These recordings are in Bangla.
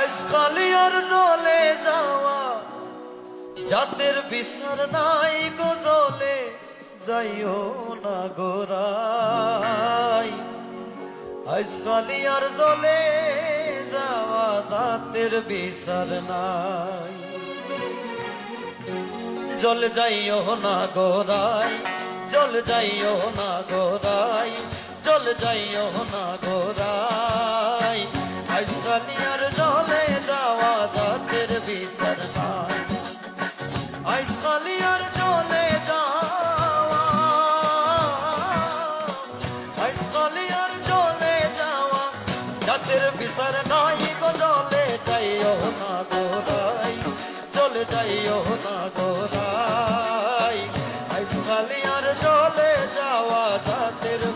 আজকালিয়ার জলে যাওয়া যাদের বিচার নাই গো জলে, যাইও না গোরাই আজকালিয়ার জলে যাওয়া, জাতের বিচার নাই। জল যাইও না গোরাই জল যাইও না গোরাই জল যাইও না গোরাই আজকালিয়ার জলে যাওয়া জাতের বিচার নাই। আজকালিয়ার জলে যাওয়া আজকালিয়ার জলে যাওয়া জাতের বিচার যাওয়া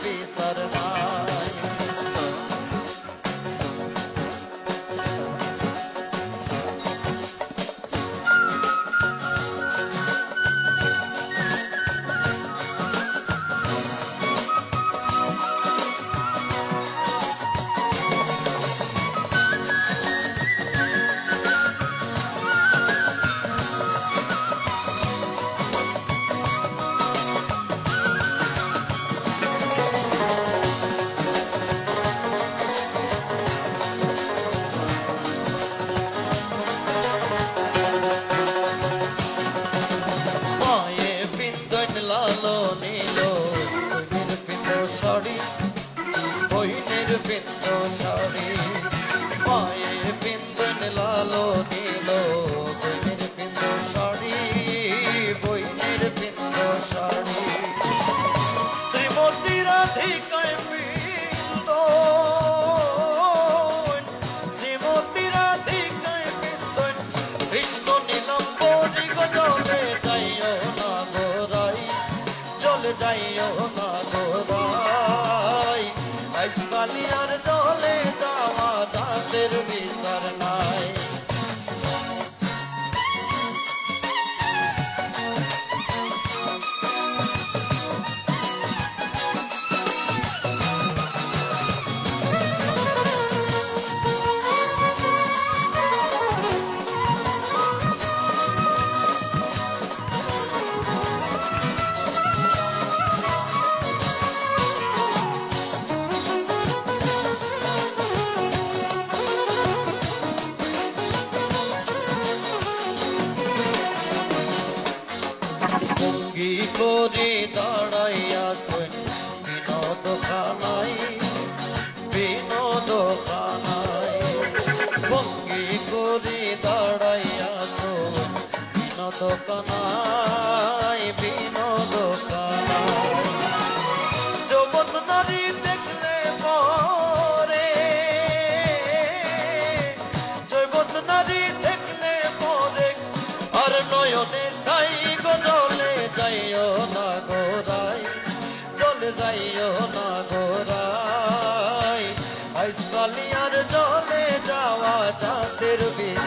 বিচার কি করে দাঁড়াইয়াছে। বিনোদ খানাই বিনোদ খানাই ভঙ্গি করে দাঁড়াইয়াছ। বিনোদ কানাই চাঁদের বিচার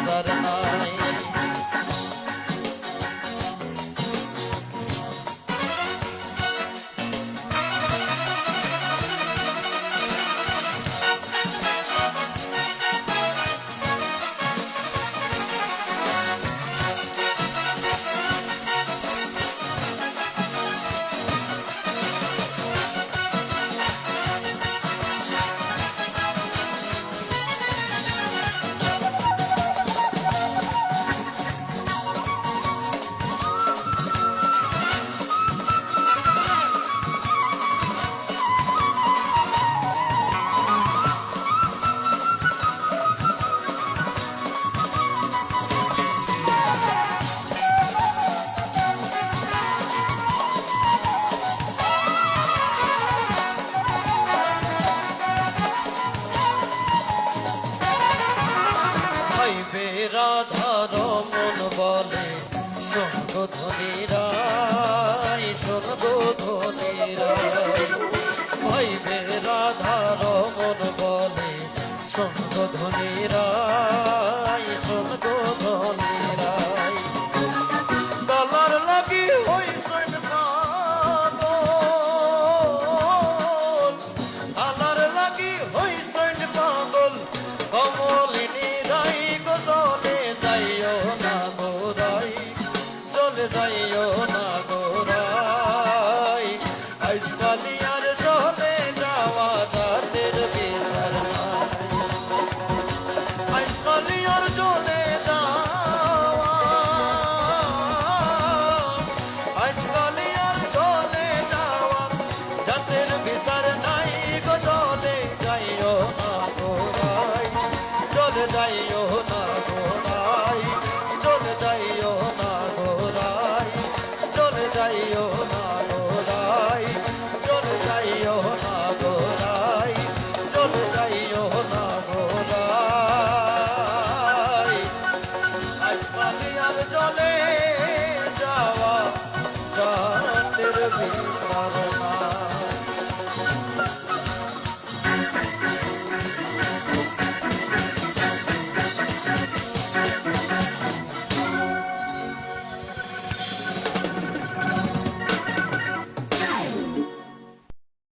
চলে